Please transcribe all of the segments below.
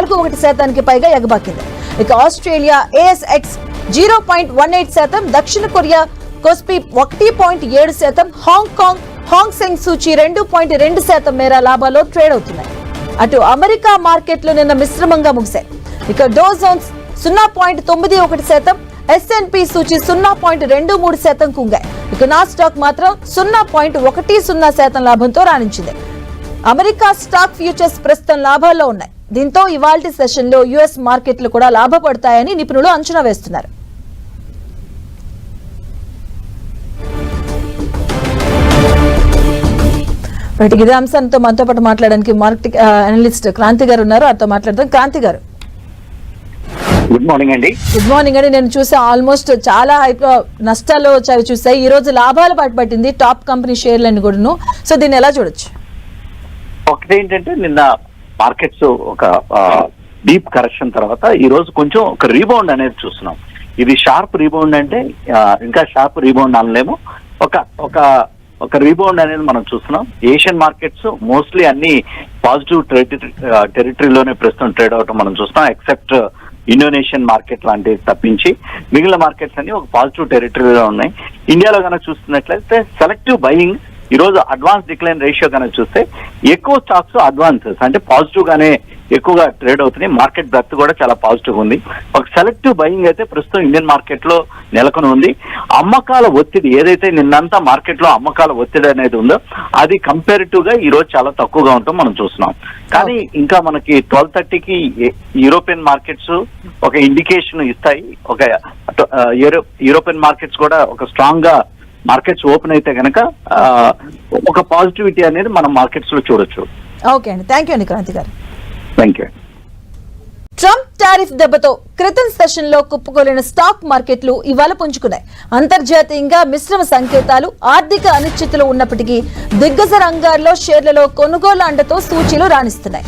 నాలుగు ఒకటి శాతానికి పైగా ఎగబాకింది. ఇక Australia ASX zero point one eight శాతం దక్షిణ కొరియా కోస్పి ఒకటి పాయింట్ ఏడు శాతం హాంకాంగ్ హాంగ్సెంగ్ సూచి రెండు పాయింట్ రెండు శాతం మేర లాభాల్లో ట్రేడ్ అవుతున్నాయి. అటు అమెరికా మార్కెట్లు నిన్న మిశ్రమంగా ముగిశాయి. ఇక డోజోన్స్ సున్నా పాయింట్ తొమ్మిది ఒకటి శాతం ఎస్ఎన్పి సూచి సున్నా పాయింట్ రెండు మూడు శాతం కుంగాయి. ఇక నా స్టాక్ మాత్రం సున్నా పాయింట్ ఒకటి సున్నా శాతం లాభంతో రాణించింది. అమెరికా స్టాక్ ఫ్యూచర్స్ ప్రస్తుతం లాభాల్లో ఉన్నాయి. దీంతో ఇవాల్టి సెషన్లో యుఎస్ మార్కెట్లు కూడా లాభపడతాయని నిపుణులు అంచనా వేస్తున్నారు. రైట్ ఇదే అంశంతో మనతో పాటు మాట్లాడడానికి మార్కెట్ అనలిస్ట్ క్రాంతి గారు ఉన్నారు. వారితో మాట్లాడదాం. క్రాంతి గారు. గుడ్ మార్నింగ్ అండి. గుడ్ మార్నింగ్ అండి. నేను చూసా ఆల్మోస్ట్ చాలా హైప్ నష్టాలు వచ్చాయి. చూసాయి ఈ రోజు లాభాలు పట్టుబట్టింది టాప్ కంపెనీ షేర్లన్నీ కూడాను. సో దీన్ని ఎలా చూడొచ్చు? ఒకటి ఏంటంటే నిన్న మార్కెట్స్ ఒక డీప్ కరెక్షన్ తర్వాత ఈ రోజు కొంచెం ఒక రీబౌండ్ అనేది చూస్తున్నాం. ఇది షార్ప్ రీబౌండ్ అంటే ఇంకా షార్ప్ రీబౌండ్ అనలేము. ఒక ఒక ఒక రీబౌండ్ అనేది మనం చూస్తున్నాం. ఏషియన్ మార్కెట్స్ మోస్ట్లీ అన్ని పాజిటివ్ టెరిటరీలోనే ప్రస్తుతం ట్రేడ్ అవటం మనం చూస్తున్నాం ఎక్సెప్ట్ ఇండోనేషియన్ మార్కెట్ లాంటివి తప్పించి. మిగిలిన మార్కెట్స్ అన్ని ఒక పాజిటివ్ టెరిటరీలో ఉన్నాయి. ఇండియాలో కనుక చూస్తున్నట్లయితే సెలెక్టివ్ బయింగ్ ఈ రోజు అడ్వాన్స్ డిక్లైన్ రేషియో కనుక చూస్తే ఎక్కువ స్టాక్స్ అడ్వాన్సెస్ అంటే పాజిటివ్ గానే ఎక్కువగా ట్రేడ్ అవుతున్నాయి. మార్కెట్ బ్రెత్ కూడా చాలా పాజిటివ్ ఉంది. ఒక సెలెక్టివ్ బయింగ్ అయితే ప్రస్తుతం ఇండియన్ మార్కెట్లో నెలకొని ఉంది. అమ్మకాల ఒత్తిడి ఏదైతే నిన్నంతా మార్కెట్లో అమ్మకాల ఒత్తిడి అనేది ఉందో అది కంపారిటివ్గా ఈ రోజు చాలా తక్కువగా ఉంటాం మనం చూస్తున్నాం. కానీ ఇంకా మనకి ట్వెల్వ్ థర్టీకి యూరోపియన్ మార్కెట్స్ ఒక ఇండికేషన్ ఇస్తాయి. ఒక యూరోపియన్ మార్కెట్స్ కూడా ఒక స్ట్రాంగ్గా మార్కెట్స్ ఓపెన్ అయితే కనుక ఒక పాజిటివిటీ అనేది మనం మార్కెట్స్లో చూడొచ్చు. ఓకే అండి. థ్యాంక్ యూ అండి క్రాంతి గారు. థ్యాంక్ యూ ట్రంప్ టారిఫ్ దెబ్బతో క్రితం సెషన్లో కుప్పకూలిన స్టాక్ మార్కెట్లు ఇవాళ పుంజుకున్నాయి. అంతర్జాతీయంగా మిశ్రమ సంకేతాలు ఆర్థిక అనిశ్చితులు ఉన్నప్పటికీ దిగ్గజ రంగాల్లో షేర్లలో కొనుగోలు అండతో సూచీలు రాణిస్తున్నాయి.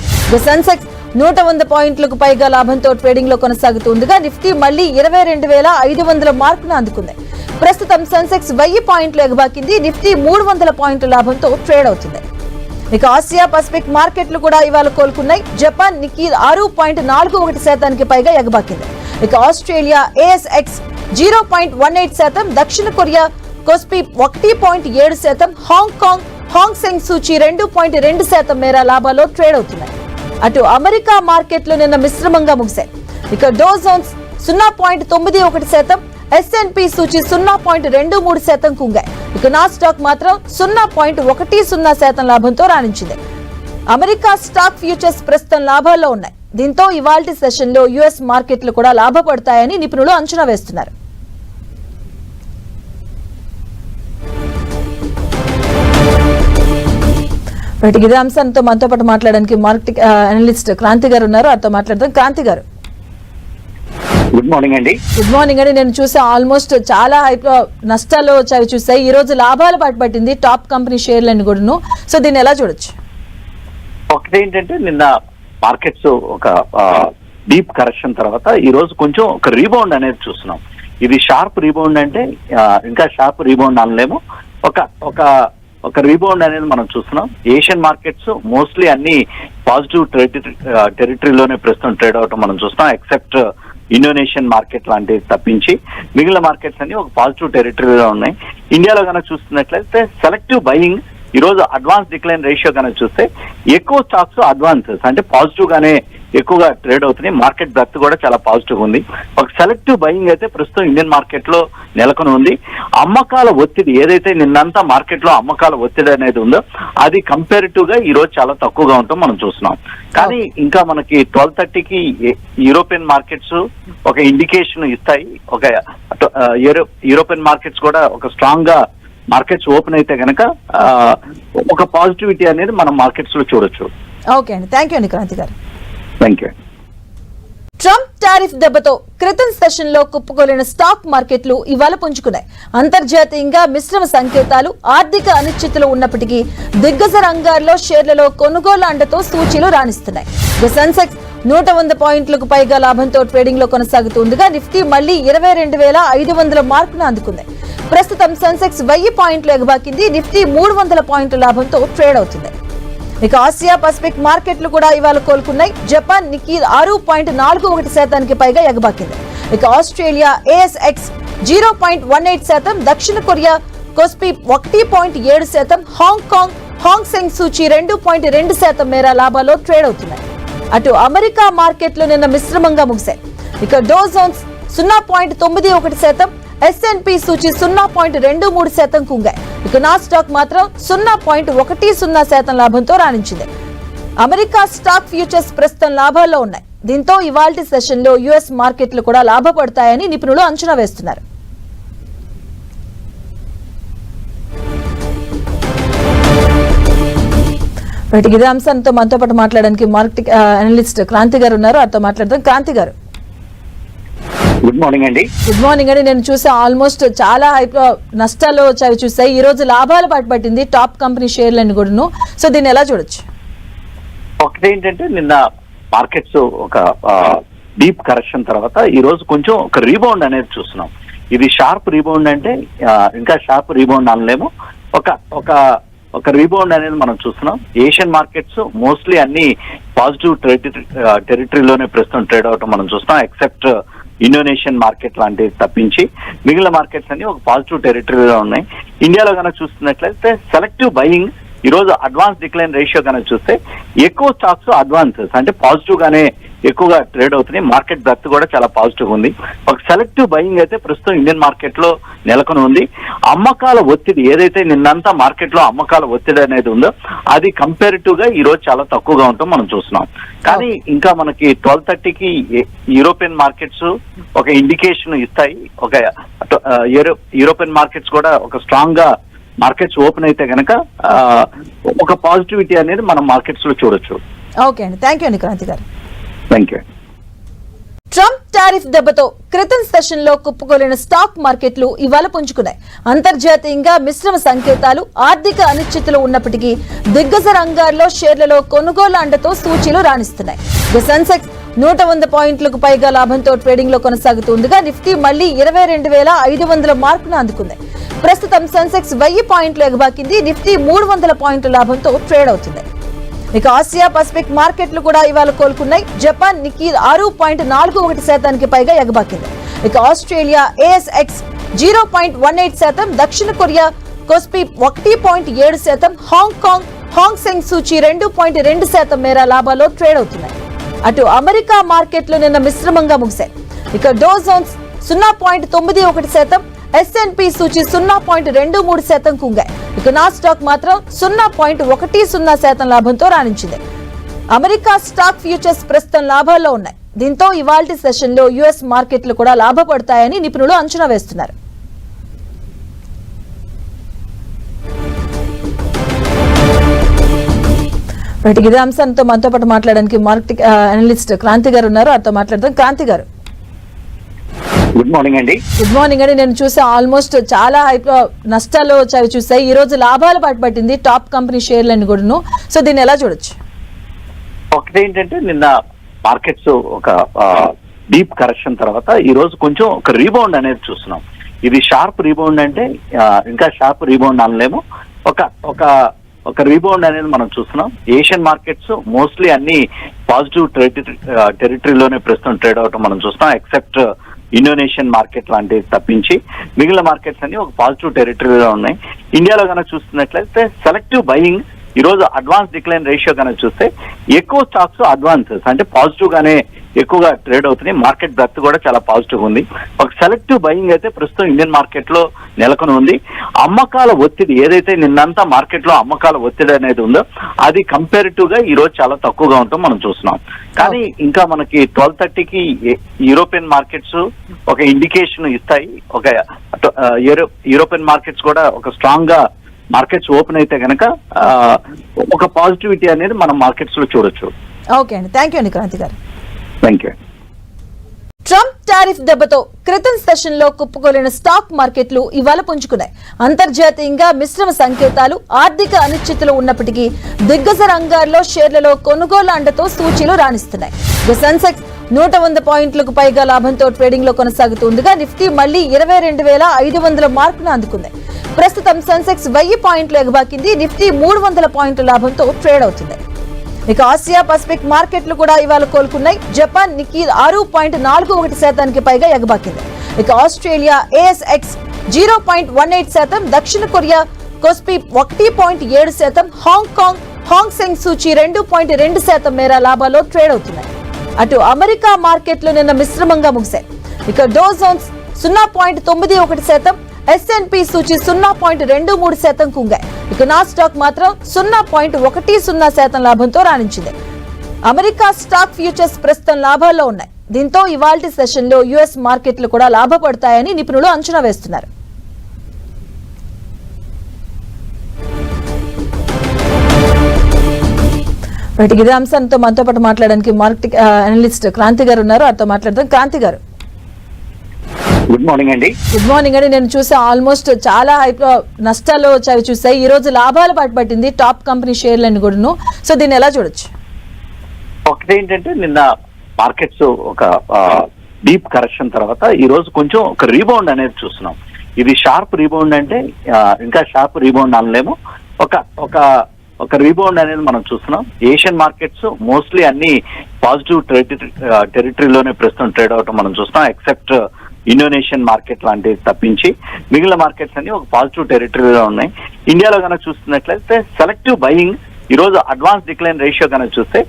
సెన్సెక్స్ నూట వంద పాయింట్లకు పైగా లాభంతో ట్రేడింగ్లో కొనసాగుతుండగా నిఫ్టీ మళ్ళీ ఇరవై రెండు వేల ఐదు వందల మార్కును అందుకుంది. ప్రస్తుతం సెన్సెక్స్ వెయ్యి పాయింట్లు ఎగబాకింది. నిఫ్టీ మూడు వందల పాయింట్ల లాభంతో ట్రేడ్ అవుతుంది. ఇక ఆసియా పసిఫిక్ మార్కెట్లు కూడా ఇవాళ కోలుకున్నాయి. జపాన్ నిక్కీ ఆరు పాయింట్ నాలుగు ఒకటి శాతానికి పైగా ఎగబాకింది. ఇక Australia ASX zero point one eight శాతం. దక్షిణ కొరియా కొస్పి ఒకటి పాయింట్ ఏడు శాతం. హాంకాంగ్ హాంగ్ సెంగ్ సూచి రెండు పాయింట్ రెండు శాతం మేర లాభాల్లో ట్రేడ్ అవుతున్నాయి. అటు అమెరికా మార్కెట్లు నిన్న మిశ్రమంగా ముగిశాయి. ఇక డోజోన్స్ సున్నా పాయింట్ తొమ్మిది ఒకటి శాతం ఎస్ఎన్పి సూచి సున్నా పాయింట్ రెండు మూడు శాతం కుంగాయి. ఇక నా స్టాక్ మాత్రం సున్నా పాయింట్ ఒకటి సున్నా శాతం లాభంతో రాణించింది. అమెరికా స్టాక్ ఫ్యూచర్స్ ప్రస్తుతం లాభాల్లో ఉన్నాయి. దీంతో ఇవాల్టి సెషన్లో యుఎస్ మార్కెట్లు కూడా లాభపడతాయని నిపుణులు అంచనా వేస్తున్నారు. రైట్ ఇదే అంశంతో మనతో పాటు మాట్లాడడానికి మార్కెట్ అనలిస్ట్ క్రాంతి గారు ఉన్నారు. వారితో మాట్లాడదాం. క్రాంతి గారు. గుడ్ మార్నింగ్ అండి. గుడ్ మార్నింగ్ అండి. నేను చూసా ఆల్మోస్ట్ చాలా హైప్ నష్టాలు వచ్చాయి చూసాయి ఈ రోజు లాభాలు పట్టుబట్టింది టాప్ కంపెనీ షేర్లన్నీ కూడాను. సో దీన్ని ఎలా చూడొచ్చు? ఒకటి ఏంటంటే నిన్న మార్కెట్స్ ఒక డీప్ కరెక్షన్ తర్వాత ఈ రోజు కొంచెం ఒక రీబౌండ్ అనేది చూస్తున్నాం. ఇది షార్ప్ రీబౌండ్ అంటే ఇంకా షార్ప్ రీబౌండ్ అనలేము. ఒక ఒక ఒక రీబౌండ్ అనేది మనం చూస్తున్నాం. ఏషియన్ మార్కెట్స్ మోస్ట్లీ అన్ని పాజిటివ్ టెరిటరీలోనే ప్రస్తుతం ట్రేడ్ అవటం మనం చూస్తున్నాం ఎక్సెప్ట్ ఇండోనేషియన్ మార్కెట్ లాంటివి తప్పించి. మిగిలిన మార్కెట్స్ అన్ని ఒక పాజిటివ్ టెరిటరీలో ఉన్నాయి. ఇండియాలో కనుక చూస్తున్నట్లయితే సెలెక్టివ్ బయింగ్ ఈరోజు అడ్వాన్స్ డిక్లైన్ రేషియో కనుక చూస్తే ఎక్కువ స్టాక్స్ అడ్వాన్సెస్ అంటే పాజిటివ్ గానే ఎక్కువగా ట్రేడ్ అవుతున్నాయి. మార్కెట్ బ్రెత్ కూడా చాలా పాజిటివ్ ఉంది. ఒక సెలెక్టివ్ బయింగ్ అయితే ప్రస్తుతం ఇండియన్ మార్కెట్లో నెలకొని ఉంది. అమ్మకాల ఒత్తిడి ఏదైతే నిన్నంతా మార్కెట్లో అమ్మకాల ఒత్తిడి అనేది ఉందో అది కంపారిటివ్గా ఈ రోజు చాలా తక్కువగా ఉంటాం మనం చూస్తున్నాం. కానీ ఇంకా మనకి ట్వెల్వ్ థర్టీకి యూరోపియన్ మార్కెట్స్ ఒక ఇండికేషన్ ఇస్తాయి. ఒక యూరోపియన్ మార్కెట్స్ కూడా ఒక స్ట్రాంగ్గా మార్కెట్స్ ఓపెన్ అయితే కనుక ఒక పాజిటివిటీ అనేది మనం మార్కెట్స్లో చూడొచ్చు. ఓకే అండి. థ్యాంక్ యూ అండి క్రాంతి గారు. థ్యాంక్ యూ ట్రంప్ టారిఫ్ దెబ్బతో క్రితం సెషన్లో కుప్పకూలిన స్టాక్ మార్కెట్లు ఇవాళ పుంజుకున్నాయి. అంతర్జాతీయంగా మిశ్రమ సంకేతాలు ఆర్థిక అనిశ్చితులు ఉన్నప్పటికీ దిగ్గజ రంగాల్లో షేర్లలో కొనుగోలు అండతో సూచీలు రాణిస్తున్నాయి. సెన్సెక్స్ నూట వంద పాయింట్లకు పైగా లాభంతో ట్రేడింగ్లో కొనసాగుతుండగా నిఫ్టీ మళ్ళీ ఇరవై రెండు వేల ఐదు వందల మార్కును అందుకుంది. ప్రస్తుతం సెన్సెక్స్ వెయ్యి పాయింట్లు ఎగబాకింది. నిఫ్టీ మూడు వందల పాయింట్ల లాభంతో ట్రేడ్ అవుతుంది. ఇక ఆసియా పసిఫిక్ మార్కెట్లు కూడా ఇవాళ కోలుకున్నాయి. జపాన్ నికీ ఆరు పాయింట్ నాలుగు ఒకటి శాతానికి పైగా ఎగబాకింది. ఇక Australia ASX zero point one eight శాతం. దక్షిణ కొరియా కొస్పి ఒకటి పాయింట్ ఏడు శాతం. హాంకాంగ్ హాంగ్సెంగ్ సూచి రెండు పాయింట్ రెండు శాతం మేర లాభాల్లో ట్రేడ్ అవుతున్నాయి. అటు అమెరికా మార్కెట్లు నిన్న మిశ్రమంగా ముగిశాయి. ఇక డోజోన్స్ సున్నా పాయింట్ తొమ్మిది ఒకటి శాతం. ఎస్ఎన్పి సూచి సున్నా పాయింట్ రెండు మూడు శాతం కుంగాయి ఇక నా స్టాక్ మాత్రం సున్నా పాయింట్ ఒకటి సున్నా శాతం లాభంతో రాణించింది. అమెరికా స్టాక్ ఫ్యూచర్స్ ప్రస్తుతం లాభాల్లో ఉన్నాయి. దీంతో ఇవాల్టి సెషన్లో యుఎస్ మార్కెట్లు కూడా లాభపడతాయని నిపుణులు అంచనా వేస్తున్నారు. ఇదే అంశంతో మనతో పాటు మాట్లాడడానికి మార్కెట్ అనలిస్ట్ క్రాంతి గారు ఉన్నారు. వారితో మాట్లాడదాం. క్రాంతి గారు. గుడ్ మార్నింగ్ అండి గుడ్ మార్నింగ్ అండి నేను చూసా ఆల్మోస్ట్ చాలా హైప్ నష్టాలు వచ్చాయి చూసాయి ఈ రోజు లాభాలు పట్టుబట్టింది టాప్ కంపెనీ షేర్లన్నీ కూడాను. సో దీన్ని ఎలా చూడొచ్చు? ఒకటి ఏంటంటే నిన్న మార్కెట్స్ ఒక డీప్ కరెక్షన్ తర్వాత ఈ రోజు కొంచెం ఒక రీబౌండ్ అనేది చూస్తున్నాం. ఇది షార్ప్ రీబౌండ్ అంటే ఇంకా షార్ప్ రీబౌండ్ అనలేము. ఒక ఒక ఒక రీబౌండ్ అనేది మనం చూస్తున్నాం. ఏషియన్ మార్కెట్స్ మోస్ట్లీ అన్ని పాజిటివ్ టెరిటరీలోనే ప్రస్తుతం ట్రేడ్ అవటం మనం చూస్తున్నాం ఎక్సెప్ట్ ఇండోనేషియన్ మార్కెట్ లాంటివి తప్పించి మిగిలిన మార్కెట్స్ అన్ని ఒక పాజిటివ్ టెరిటరీలో ఉన్నాయి. ఇండియాలో కనుక చూస్తున్నట్లయితే సెలెక్టివ్ బయింగ్ ఈరోజు అడ్వాన్స్ డిక్లైన్ రేషియో కనుక చూస్తే ఎక్కువ స్టాక్స్ అడ్వాన్సెస్ అంటే పాజిటివ్ గానే ఎక్కువగా ట్రేడ్ అవుతున్నాయి. మార్కెట్ బ్రెత్ కూడా చాలా పాజిటివ్ ఉంది. ఒక సెలెక్టివ్ బయింగ్ అయితే ప్రస్తుతం ఇండియన్ మార్కెట్లో నెలకొని ఉంది. అమ్మకాల ఒత్తిడి ఏదైతే నిన్నంతా మార్కెట్లో అమ్మకాల ఒత్తిడి అనేది ఉందో అది కంపారిటివ్గా ఈ రోజు చాలా తక్కువగా ఉంటాం మనం చూస్తున్నాం. కానీ ఇంకా మనకి ట్వెల్వ్ థర్టీకి యూరోపియన్ మార్కెట్స్ ఒక ఇండికేషన్ ఇస్తాయి. ఒక యూరోపియన్ మార్కెట్స్ కూడా ఒక స్ట్రాంగ్గా మార్కెట్స్ ఓపెన్ అయితే కనుక ఒక పాజిటివిటీ అనేది మనం మార్కెట్స్లో చూడొచ్చు. ఓకే అండి. థ్యాంక్ యూ అండి క్రాంతి గారు. థ్యాంక్ యూ ట్రంప్ టారిఫ్ దెబ్బతో క్రితం సెషన్లో కుప్పకూలిన స్టాక్ మార్కెట్లు ఇవాళ పుంజుకున్నాయి. అంతర్జాతీయంగా మిశ్రమ సంకేతాలు ఆర్థిక అనిశ్చితులు ఉన్నప్పటికీ దిగ్గజ రంగాల్లో షేర్లలో కొనుగోలు అండతో సూచీలు రాణిస్తున్నాయి. సెన్సెక్స్ నూట వంద పాయింట్లకు పైగా లాభంతో ట్రేడింగ్లో కొనసాగుతుండగా నిఫ్టీ మళ్ళీ ఇరవై రెండు వేల ఐదు వందల మార్కును అందుకుంది. ప్రస్తుతం సెన్సెక్స్ వెయ్యి పాయింట్లు ఎగబాకింది. నిఫ్టీ మూడు వందల పాయింట్ల లాభంతో ట్రేడ్ అవుతుంది. ఇక ఆసియా పసిఫిక్ మార్కెట్లు కూడా ఇవాళ కోలుకున్నాయి. జపాన్ నికీ ఆరు పాయింట్ నాలుగు ఒకటి శాతానికి పైగా ఎగబాకింది. ఇక Australia ASX zero point one eight శాతం. దక్షిణ కొరియా కొస్పి ఒకటి పాయింట్ ఏడు శాతం. హాంకాంగ్ హాంగ్ సెంగ్ సూచి రెండు పాయింట్ రెండు శాతం మేర లాభాల్లో ట్రేడ్ అవుతున్నాయి. అటు అమెరికా మార్కెట్లు నిన్న మిశ్రమంగా ముగిశాయి. ఇక డో జోన్స్ సున్నా పాయింట్ తొమ్మిది ఒకటి శాతం ఎస్ఎన్పి సూచి సున్నా పాయింట్ రెండు మూడు శాతం కుంగాయి. ఇక నా స్టాక్ మాత్రం సున్నా పాయింట్ ఒకటి సున్నా శాతం లాభంతో రాణించింది. అమెరికా స్టాక్ ఫ్యూచర్స్ ప్రస్తుతం లాభాల్లో ఉన్నాయి. దీంతో ఇవాల్టి సెషన్లో యుఎస్ మార్కెట్లు కూడా లాభపడతాయని నిపుణులు అంచనా వేస్తున్నారు. ఇదే అంశంతో మనతో పాటు మాట్లాడడానికి మార్కెట్ అనలిస్ట్ క్రాంతి గారు ఉన్నారు. వారితో మాట్లాడదాం. క్రాంతి గారు. గుడ్ మార్నింగ్ అండి. గుడ్ మార్నింగ్ అండి. నేను చూసా ఆల్మోస్ట్ చాలా నష్టాలు వచ్చాయి చూసాయి ఈ రోజు లాభాలు పట్టుబట్టింది టాప్ కంపెనీ షేర్లన్నీ కూడాను. సో దీన్ని ఎలా చూడొచ్చు? ఒకటి ఏంటంటే నిన్న మార్కెట్స్ ఒక డీప్ కరెక్షన్ తర్వాత ఈ రోజు కొంచెం ఒక రీబౌండ్ అనేది చూస్తున్నాం. ఇది షార్ప్ రీబౌండ్ అంటే ఇంకా షార్ప్ రీబౌండ్ అనలేము. ఒక ఒక ఒక రీబౌండ్ అనేది మనం చూస్తున్నాం. ఏషియన్ మార్కెట్స్ మోస్ట్లీ అన్ని పాజిటివ్ టెరిటరీలోనే uh, ప్రస్తుతం ట్రేడ్ అవటం మనం చూస్తున్నాం ఎక్సెప్ట్ ఇండోనేషియన్ మార్కెట్ లాంటివి తప్పించి. మిగిలిన మార్కెట్స్ అన్ని ఒక పాజిటివ్ టెరిటరీలో ఉన్నాయి. ఇండియాలో కనుక చూస్తున్నట్లయితే సెలెక్టివ్ బయింగ్ ఈ రోజు అడ్వాన్స్ డిక్లైన్ రేషియో కనుక చూస్తే ఎక్కువ స్టాక్స్ అడ్వాన్సెస్ అంటే పాజిటివ్ గానే ఎక్కువగా ట్రేడ్ అవుతున్నాయి. మార్కెట్ బ్రెత్ కూడా చాలా పాజిటివ్ ఉంది. ఒక సెలెక్టివ్ బయింగ్ అయితే ప్రస్తుతం ఇండియన్ మార్కెట్లో నెలకొని ఉంది. అమ్మకాల ఒత్తిడి ఏదైతే నిన్నంతా మార్కెట్లో అమ్మకాల ఒత్తిడి అనేది ఉందో అది కంపారిటివ్గా ఈ రోజు చాలా తక్కువగా ఉంటాం మనం చూస్తున్నాం. కానీ ఇంకా మనకి ట్వెల్వ్ థర్టీకి యూరోపియన్ మార్కెట్స్ ఒక ఇండికేషన్ ఇస్తాయి. ఒక యూరోపియన్ మార్కెట్స్ కూడా ఒక స్ట్రాంగ్గా మార్కెట్స్ ఓపెన్ అయితే కనుక ఒక పాజిటివిటీ అనేది మనం మార్కెట్స్లో చూడొచ్చు. ఓకే అండి. థ్యాంక్ యూ అండి క్రాంతి గారు. థ్యాంక్ యూ ట్రంప్ టారిఫ్ దెబ్బతో క్రితం సెషన్లో కుప్పకూలిన స్టాక్ మార్కెట్లు ఇవాళ పుంజుకున్నాయి. అంతర్జాతీయంగా మిశ్రమ సంకేతాలు ఆర్థిక అనిశ్చితులు ఉన్నప్పటికీ దిగ్గజ రంగాల్లో షేర్లలో కొనుగోలు అండతో సూచీలు రాణిస్తున్నాయి. ఇక సెన్సెక్స్ నూట వంద పాయింట్లకు పైగా లాభంతో ట్రేడింగ్లో కొనసాగుతుండగా నిఫ్టీ మళ్ళీ ఇరవై రెండు వేల ఐదు వందల మార్కును అందుకుంది. ప్రస్తుతం సెన్సెక్స్ వెయ్యి పాయింట్లు ఎగబాకింది. నిఫ్టీ మూడు వందల పాయింట్ల లాభంతో ట్రేడ్ అవుతుంది. ఇక ఆసియా పసిఫిక్ మార్కెట్లు కూడా ఇవాళ కోలుకున్నాయి. జపాన్ నికీ ఆరు పాయింట్ నాలుగు ఒకటి శాతానికి పైగా ఎగబాకింది. ఇక Australia ASX zero point one eight శాతం. దక్షిణ కొరియా కొస్పి ఒకటి పాయింట్ ఏడు శాతం. హాంకాంగ్ హాంగ్ సెంగ్ సూచి రెండు పాయింట్ రెండు శాతం మేర లాభాల్లో ట్రేడ్ అవుతున్నాయి. అటు అమెరికా మార్కెట్లు నిన్న మిశ్రమంగా ముగిశాయి. ఇక డోజోన్స్ సున్నా పాయింట్ తొమ్మిది ఒకటి శాతం ఎస్ఎన్పి సూచి సున్నా పాయింట్ రెండు మూడు శాతం కుంగాయి. ఇక నా స్టాక్ మాత్రం సున్నా పాయింట్ ఒకటి సున్నా శాతం లాభంతో రాణించింది. అమెరికా స్టాక్ ఫ్యూచర్స్ ప్రస్తుతం లాభాల్లో ఉన్నాయి. దీంతో ఇవాల్టి సెషన్లో యుఎస్ మార్కెట్లు కూడా లాభపడతాయని నిపుణులు అంచనా వేస్తున్నారు. ఇదే అంశంతో మనతో పాటు మాట్లాడడానికి మార్కెట్ అనలిస్ట్ క్రాంతి గారు ఉన్నారు. వారితో మాట్లాడదాం. క్రాంతి గారు. గుడ్ మార్నింగ్ అండి. గుడ్ మార్నింగ్ అండి. నేను చూసా ఆల్మోస్ట్ చాలా హైప్ నష్టాలు వచ్చాయి చూసాయి. ఈ రోజు లాభాలు పట్టుబట్టింది టాప్ కంపెనీ షేర్లన్నీ కూడాను. సో దీన్ని ఎలా చూడొచ్చు? ఒకటి ఏంటంటే నిన్న మార్కెట్స్ ఒక డీప్ కరెక్షన్ తర్వాత ఈ రోజు కొంచెం ఒక రీబౌండ్ అనేది చూస్తున్నాం. ఇది షార్ప్ రీబౌండ్ అంటే ఇంకా షార్ప్ రీబౌండ్ అనలేము. ఒక ఒక ఒక రీబౌండ్ అనేది మనం చూస్తున్నాం. ఏషియన్ మార్కెట్స్ మోస్ట్లీ అన్ని పాజిటివ్ టెరిటరీలోనే uh, ప్రస్తుతం ట్రేడ్ అవటం మనం చూస్తున్నాం ఎక్సెప్ట్ ఇండోనేషియన్ మార్కెట్ లాంటివి తప్పించి. మిగిలిన మార్కెట్స్ అన్ని ఒక పాజిటివ్ టెరిటరీలో ఉన్నాయి. ఇండియాలో కనుక చూస్తున్నట్లయితే సెలెక్టివ్ బయింగ్ ఈ రోజు అడ్వాన్స్ డిక్లైన్ రేషియో కనుక చూస్తే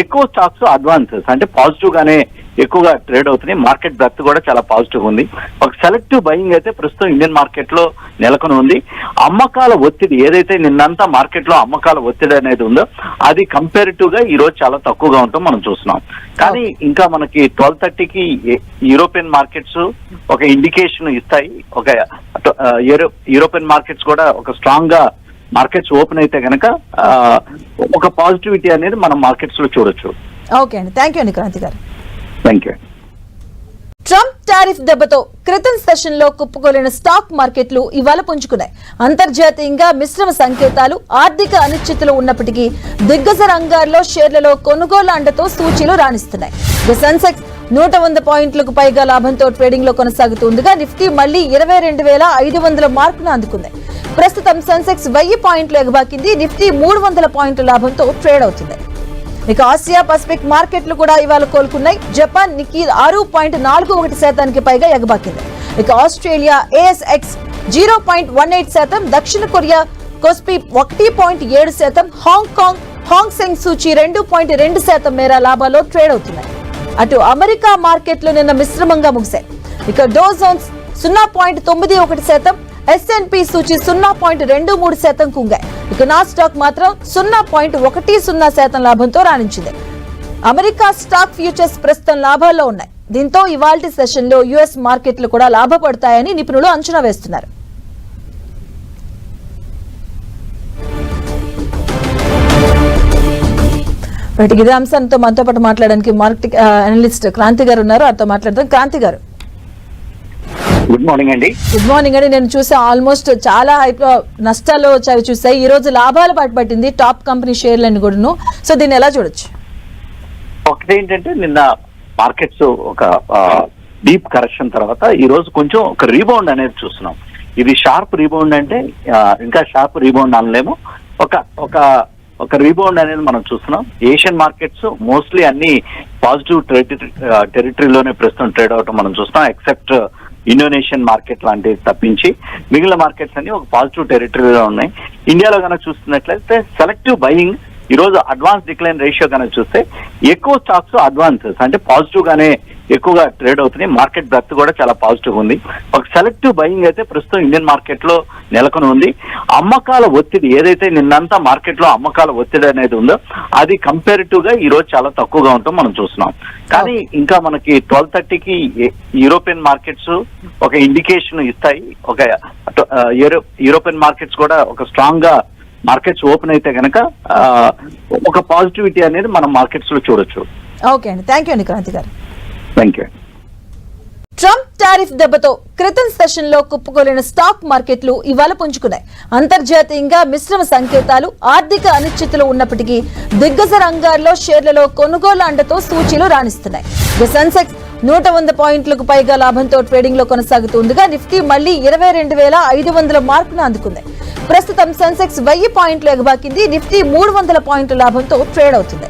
ఎక్కువ స్టాక్స్ అడ్వాన్సెస్ అంటే పాజిటివ్ గానే ఎక్కువగా ట్రేడ్ అవుతున్నాయి. మార్కెట్ బ్రెత్ కూడా చాలా పాజిటివ్ ఉంది. ఒక సెలెక్టివ్ బయింగ్ అయితే ప్రస్తుతం ఇండియన్ మార్కెట్లో నెలకొని ఉంది. అమ్మకాల ఒత్తిడి ఏదైతే నిన్నంతా మార్కెట్లో అమ్మకాల ఒత్తిడి అనేది ఉందో అది కంపారిటివ్గా ఈ రోజు చాలా తక్కువగా ఉంటాం మనం చూస్తున్నాం. కానీ ఇంకా మనకి ట్వెల్వ్ థర్టీకి యూరోపియన్ మార్కెట్స్ ఒక ఇండికేషన్ ఇస్తాయి. ఒక యూరోపియన్ మార్కెట్స్ కూడా ఒక స్ట్రాంగ్గా మార్కెట్స్ ఓపెన్ అయితే కనుక ఒక పాజిటివిటీ అనేది మనం మార్కెట్స్లో చూడొచ్చు. ఓకే అండి. థ్యాంక్ యూ అండి క్రాంతి గారు. థ్యాంక్ యూ ట్రంప్ టారిఫ్ దెబ్బతో క్రితం సెషన్లో కుప్పకూలిన స్టాక్ మార్కెట్లు ఇవాళ పుంజుకున్నాయి. అంతర్జాతీయంగా మిశ్రమ సంకేతాలు ఆర్థిక అనిశ్చితులు ఉన్నప్పటికీ దిగ్గజ రంగాల్లో షేర్లలో కొనుగోలు అండతో సూచీలు రాణిస్తున్నాయి. ఇక సెన్సెక్స్ నూట వంద పాయింట్లకు పైగా లాభంతో ట్రేడింగ్లో కొనసాగుతుండగా నిఫ్టీ మళ్ళీ ఇరవై రెండు వేల ఐదు వందల మార్కును అందుకుంది. ప్రస్తుతం సెన్సెక్స్ వెయ్యి పాయింట్లు ఎగబాకింది. నిఫ్టీ మూడు వందల పాయింట్ల లాభంతో ట్రేడ్ అవుతుంది. ఇక ఆసియా పసిఫిక్ మార్కెట్లు కూడా ఇవాళ కోలుకున్నాయి. జపాన్ నికీ ఆరు పాయింట్ నాలుగు ఒకటి శాతానికి పైగా ఎగబాకింది. ఇక Australia ASX zero point one eight శాతం. దక్షిణ కొరియా కొస్పి ఒకటి పాయింట్ ఏడు శాతం. హాంకాంగ్ హాంగ్ సెంగ్ సూచి రెండు పాయింట్ రెండు శాతం మేర లాభాల్లో ట్రేడ్ అవుతున్నాయి. అటు అమెరికా మార్కెట్లు నిన్న మిశ్రమంగా ముగిశాయి. ఇక డోజోన్స్ సున్నా పాయింట్ తొమ్మిది ఒకటి శాతం ఎస్ఎన్పి సూచి సున్నా పాయింట్ రెండు మూడు శాతం కుంగాయి. ఇక నా స్టాక్ మాత్రం సున్నా పాయింట్ ఒకటి సున్నా శాతం లాభంతో రాణించింది. అమెరికా స్టాక్ ఫ్యూచర్స్ ప్రస్తుతం లాభాల్లో ఉన్నాయి. దీంతో ఇవాల్టి సెషన్లో యుఎస్ మార్కెట్లు కూడా లాభపడతాయని నిపుణులు అంచనా వేస్తున్నారు. రైట్ ఇదే అంశంతో మనతో పాటు మాట్లాడడానికి మార్కెట్ అనలిస్ట్ క్రాంతి గారు ఉన్నారు. వారితో మాట్లాడదాం. క్రాంతి గారు. గుడ్ మార్నింగ్ అండి. గుడ్ మార్నింగ్ అండి. నేను చూసా ఆల్మోస్ట్ చాలా హైప్ నష్టాలు వచ్చాయి చూసాయి. ఈ రోజు లాభాలు పట్టుబట్టింది టాప్ కంపెనీ షేర్లన్నీ కూడాను. సో దీన్ని ఎలా చూడొచ్చు? ఒకటి ఏంటంటే నిన్న మార్కెట్స్ ఒక డీప్ కరెక్షన్ తర్వాత ఈ రోజు కొంచెం ఒక రీబౌండ్ అనేది చూస్తున్నాం. ఇది షార్ప్ రీబౌండ్ అంటే ఇంకా షార్ప్ రీబౌండ్ అనలేము. ఒక ఒక ఒక రీబౌండ్ అనేది మనం చూస్తున్నాం. ఏషియన్ మార్కెట్స్ మోస్ట్లీ అన్ని పాజిటివ్ టెరిటరీ టెరిటరీలోనే ప్రస్తుతం ట్రేడ్ అవటం మనం చూస్తున్నాం ఎక్సెప్ట్ ఇండోనేషియన్ మార్కెట్ లాంటివి తప్పించి. మిగిలిన మార్కెట్స్ అన్ని ఒక పాజిటివ్ టెరిటరీలో ఉన్నాయి. ఇండియాలో కనుక చూస్తున్నట్లయితే సెలెక్టివ్ బయింగ్ ఈ రోజు అడ్వాన్స్ డిక్లైన్ రేషియో కనుక చూస్తే ఎక్కువ స్టాక్స్ అడ్వాన్సెస్ అంటే పాజిటివ్ గానే ఎక్కువగా ట్రేడ్ అవుతున్నాయి. మార్కెట్ బ్రెత్ కూడా చాలా పాజిటివ్ ఉంది. ఒక సెలెక్టివ్ బయింగ్ అయితే ప్రస్తుతం ఇండియన్ మార్కెట్లో నెలకొని ఉంది. అమ్మకాల ఒత్తిడి ఏదైతే నిన్నంతా మార్కెట్లో అమ్మకాల ఒత్తిడి అనేది ఉందో అది కంపారిటివ్గా ఈ రోజు చాలా తక్కువగా ఉంటాం మనం చూస్తున్నాం. కానీ ఇంకా మనకి ట్వెల్వ్ థర్టీకి యూరోపియన్ మార్కెట్స్ ఒక ఇండికేషన్ ఇస్తాయి. ఒక యూరోపియన్ మార్కెట్స్ కూడా ఒక స్ట్రాంగ్గా మార్కెట్స్ ఓపెన్ అయితే కనుక ఒక పాజిటివిటీ అనేది మనం మార్కెట్స్లో చూడొచ్చు. ఓకే అండి. థ్యాంక్ యూ అండి క్రాంతి గారు. థ్యాంక్ యూ ట్రంప్ టారిఫ్ దెబ్బతో క్రితం సెషన్లో కుప్పకూలిన స్టాక్ మార్కెట్లు ఇవాళ పుంజుకున్నాయి. అంతర్జాతీయంగా మిశ్రమ సంకేతాలు ఆర్థిక అనిశ్చితులు ఉన్నప్పటికీ దిగ్గజ రంగాల్లో షేర్లలో కొనుగోలు అండతో సూచీలు రాణిస్తున్నాయి. సెన్సెక్స్ నూట వంద పాయింట్లకు పైగా లాభంతో ట్రేడింగ్లో కొనసాగుతుండగా నిఫ్టీ మళ్ళీ ఇరవై రెండు వేల ఐదు వందల మార్కును అందుకుంది. ప్రస్తుతం సెన్సెక్స్ వెయ్యి పాయింట్లు ఎగబాకింది. నిఫ్టీ మూడు వందల పాయింట్ల లాభంతో ట్రేడ్ అవుతుంది.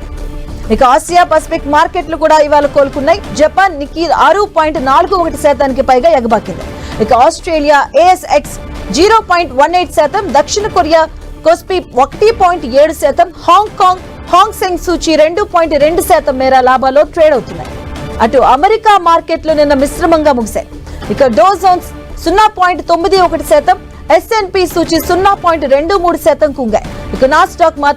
ఇక ఆసియా పసిఫిక్ మార్కెట్లు కూడా ఇవాళ కోలుకున్నాయి. జపాన్ నికీ ఆరు పాయింట్ నాలుగు ఒకటి శాతానికి పైగా ఎగబాకింది. ఇక Australia ASX zero point one eight శాతం. దక్షిణ కొరియా కొస్పి ఒకటి పాయింట్ ఏడు శాతం. హాంకాంగ్ హాంగ్ సెంగ్ సూచి రెండు పాయింట్ రెండు శాతం మేర లాభాల్లో ట్రేడ్ అవుతున్నాయి. అటు అమెరికా మార్కెట్లు నిన్న మిశ్రమంగా ముగిశాయి. ఇక డోజోన్స్ సున్నా పాయింట్ తొమ్మిది ఒకటి శాతం ఎస్ఎన్పి సూచి సున్నా పాయింట్ రెండు మూడు శాతం కుంగాయి. ఇక నా స్టాక్ మాత్రం